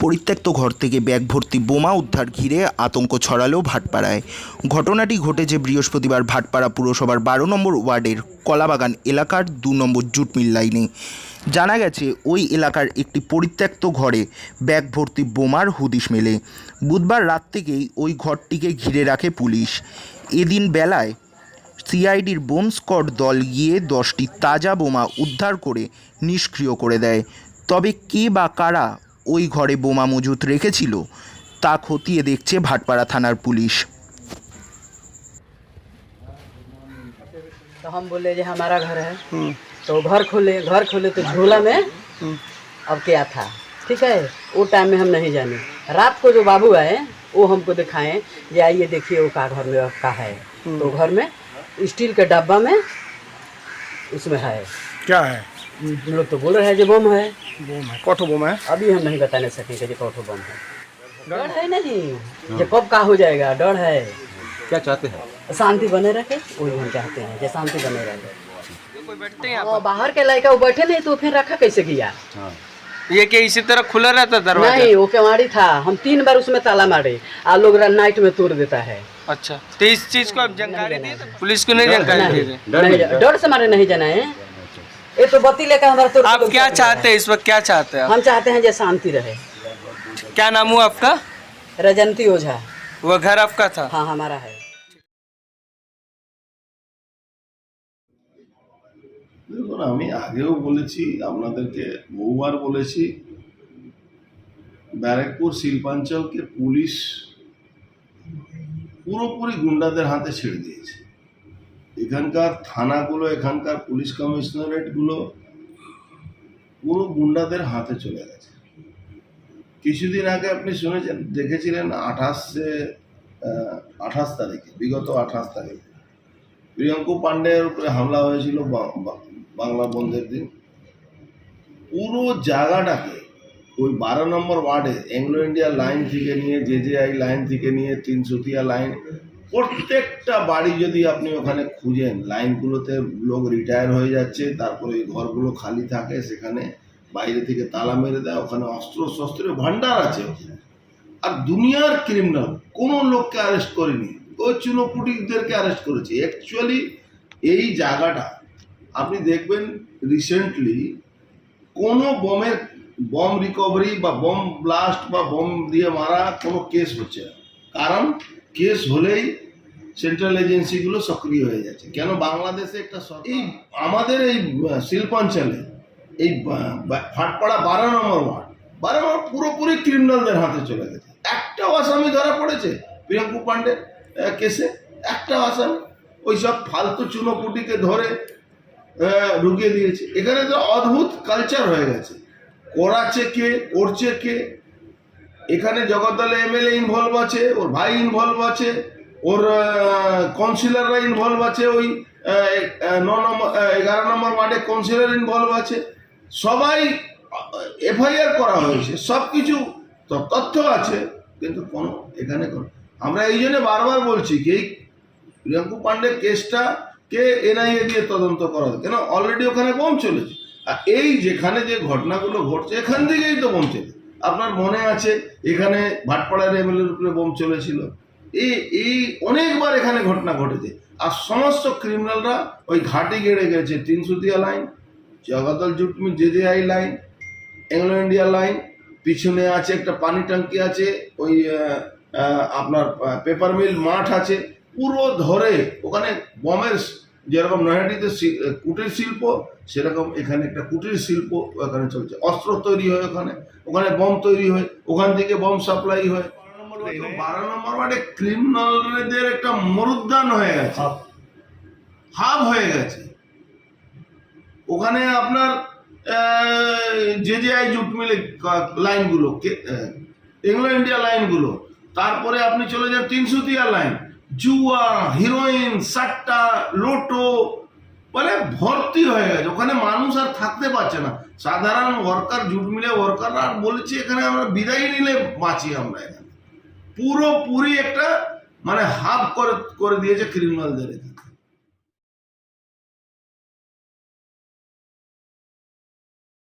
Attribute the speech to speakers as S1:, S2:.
S1: পরিত্যক্ত ঘর থেকে ব্যাগ ভর্তি বোমা উদ্ধার ঘিরে আতঙ্ক ছড়ালো ভাটপাড়ায়। ঘটনাটি ঘটেছে বৃহস্পতিবার ভাটপাড়া পুরসভার বারো নম্বর ওয়ার্ডের কলাবাগান এলাকার দু নম্বর জুট মিল লাইনে। জানা গেছে, ওই এলাকার একটি পরিত্যক্ত ঘরে ব্যাগ ভর্তি বোমার হুদিশ মেলে। বুধবার রাত থেকেই ওই ঘরটিকে ঘিরে রাখে পুলিশ। এদিন বেলায় সিআইডির বোম স্কোয়াড দল গিয়ে দশটি তাজা বোমা উদ্ধার করে নিষ্ক্রিয় করে দেয়। তবে কে বা কারা ওই ঘরে বোমা মজুত রেখেছিল তা খতিয়ে দেখছে ভাটপাড়া থানার পুলিশ
S2: तो हम बोले जो हमारा घर है तो घर खोले घर खोले तो झोला में अब क्या था ठीक है वो टाइम में हम नहीं जाने रात को जो बाबू आए वो हमको दिखाएं ये आइए देखिए वो का घर में का है तो घर में स्टील के डब्बा में उसमें है
S3: क्या है
S2: हम लोग तो बोल रहे हैं जो बम है।
S3: बोम है। कठो बोम है।
S2: अभी हम नहीं बता नहीं सकेंगे जो कौन बम है। डर है। ना जी ये कब का हो जाएगा? डर है।
S4: क्या चाहते हैं?
S2: शांति बने रखे वही हम चाहते हैं कि शांति बने रहे। हाँ, बाहर के लड़का वो बैठे नहीं तो फिर रखा कैसे किया?
S5: ये क्या इसी तरह खुला रहता दरवाज़ा?
S2: नहीं वो केवाड़ी था। हम तीन बार उसमें ताला मारे। आ लोग नाइट में तोड़ देता है।
S5: अच्छा तो इस चीज़ को आप जानकारी दी पुलिस को नहीं जानकारी दी
S4: डर
S2: से मारे नहीं जाना है। ये तो बत्ती लेकर हमारा तोड़
S5: आप क्या चाहते हैं इस वक्त क्या चाहते हैं आप?
S2: हम चाहते हैं जो शांति रहे
S5: क्या नाम हुआ आपका
S2: रजंती ओझा
S5: वो घर आपका था
S2: हाँ हमारा है
S6: দেখুন আমি আগেও বলেছি আপনাদেরকে বহুবার বলেছি ব্যারাকপুর শিল্পাঞ্চলকে পুলিশ পুরোপুরি গুন্ডাদের হাতে ছেড়ে দিয়েছে এখানকার থানাগুলো, এখানকার পুলিশ কমিশনারেটগুলো পুরো গুন্ডাদের হাতে চলে গেছে। কিছুদিন আগে আপনি শুনেছেন, দেখেছিলেন আঠাশে আঠাশ তারিখে, বিগত আঠাশ তারিখে প্রিয়ঙ্কু পান্ডের উপরে হামলা হয়েছিল বাংলা বন্ধের দিন। পুরো জায়গাটাকে ওই বারো নম্বর ওয়ার্ডে অ্যাংলো ইন্ডিয়া লাইন থেকে নিয়ে জে জে আই লাইন থেকে নিয়ে, তিনসুতিয়া লাইন প্রত্যেকটা বাড়ি যদি আপনি ওখানে খুঁজেন, লাইনগুলোতে লোক রিটায়ার হয়ে যাচ্ছে, তারপরে ওই ঘরগুলো খালি থাকে, সেখানে বাইরে থেকে তালা মেরে দেয়, ওখানে অস্ত্র শস্ত্রের ভান্ডার আছে। আর দুনিয়ার ক্রিমিনাল কোনো লোককে অ্যারেস্ট করেনি। ওই চুনোপুটিকদেরকে অ্যারেস্ট করেছে। অ্যাকচুয়ালি এই জায়গাটা, আপনি দেখবেন রিসেন্টলি কোনো বমের বম রিকভারি বা বম ব্লাস্ট বা বম দিয়ে মারা কোনো কেস হচ্ছে না। কারণ কেস হলেই সেন্ট্রাল এজেন্সিগুলো সক্রিয় হয়ে যাচ্ছে। কেন বাংলাদেশে একটা এই আমাদের এই শিল্পাঞ্চলে এই ফাটপাড়া বারো নম্বর ওয়ার্ড বারো নম্বর পুরোপুরি ক্রিমিনালদের হাতে চলে গেছে। একটাও আসামি ধরা পড়েছে প্রিয়ঙ্কু আহ, কেসে। একটাও আসামি। ওই সব ফালতু চুনোপুটিকে ধরে ঢুকিয়ে দিয়েছে। এখানে তো অদ্ভুত কালচার হয়ে গেছে। করাচ্ছে কে করছে কে? এখানে জগদ্দলে এমএলএ ইনভলভ আছে, ওর ভাই ইনভলভ আছে, ওর কাউন্সিলররা ইনভলভ আছে, ওই ন নম্বর এগারো নম্বর ওয়ার্ডে কাউন্সিলর ইনভলভ আছে। সবাই এফআইআর করা হয়েছে সব কিছু তথ্য আছে, কিন্তু কোনো এখানে কোনো, আমরা এই জন্য বারবার বলছি কি এই প্রিয়াঙ্কু পান্ডের কেসটা কে এনআইএ দিয়ে তদন্ত করা। কেন? অলরেডি ওখানে বোম চলেছে। আর এই যেখানে যে ঘটনাগুলো ঘটছে, এখান থেকেই তো বোম চলে আপনার মনে আছে এখানে ভাটপাড়ার এমএলএর উপরে বোম চলেছিল? এই এই অনেকবার এখানে ঘটনা ঘটেছে। আর সমস্ত ক্রিমিনালরা ওই ঘাটে গেড়ে গেছে। Tinsutia line Jagaddal jute mill J J I line Anglo India line পিছনে আছে একটা পানি ট্যাঙ্কি আছে, ওই আপনার পেপার মিল মাঠ আছে। পুরো ধরে ওখানে বমের যেরকম নয়াটিতে শি- কুটির শিল্প সেরকম এখানে একটা কুটির শিল্প ওখানে চলছে। অস্ত্র তৈরি হয় ওখানে ওখানে বম তৈরি হয় ওখান থেকে বম সাপ্লাই হয়। বারো নম্বর ওয়ার্ডে ক্রিমিনালদের একটা মরুদ্যান হয়ে গেছে। হাব। হয়ে গেছে। ওখানে আপনার যে যে আই জুট মিলে লাইনগুলো এংলো ইন্ডিয়া লাইনগুলো। তারপরে আপনি চলে যান তিনসুতিয়া লাইন। জুয়া, হিরোইন, সাট্টা, লোটো মানে ভর্তি হয়ে গেছে। ওখানে মানুষ আর থাকতে পারছে না। সাধারণ ওয়ার্কার জুট মিলে ওয়ার্কাররা আর বলছে, এখানে আমরা বিদায় নিলে বাঁচি আমরা এখানে। পুরোপুরি একটা মানে হাব করে করে দিয়েছে ক্রিমিনালদের এখানে।